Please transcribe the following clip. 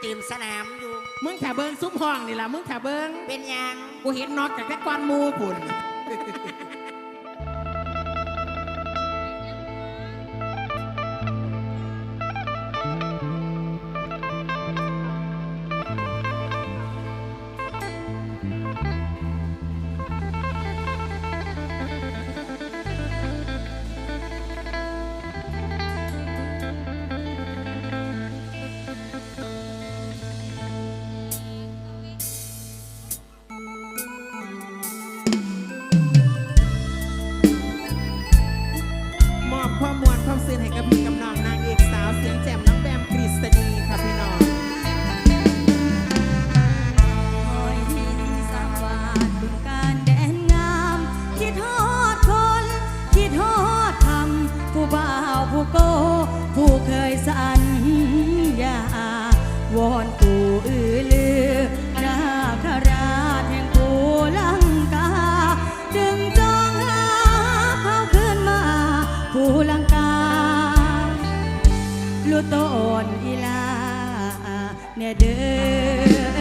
เต็มสนามอยู่ มึงแถ้เบิ้งซุปห้องนี่ล่ะมึงแถ้เบิ้งเป็นยัง กูเห็นน็อกจากแค่กวอนมูผุ่น ลูกต้นอีลาเนี่ยเด้อ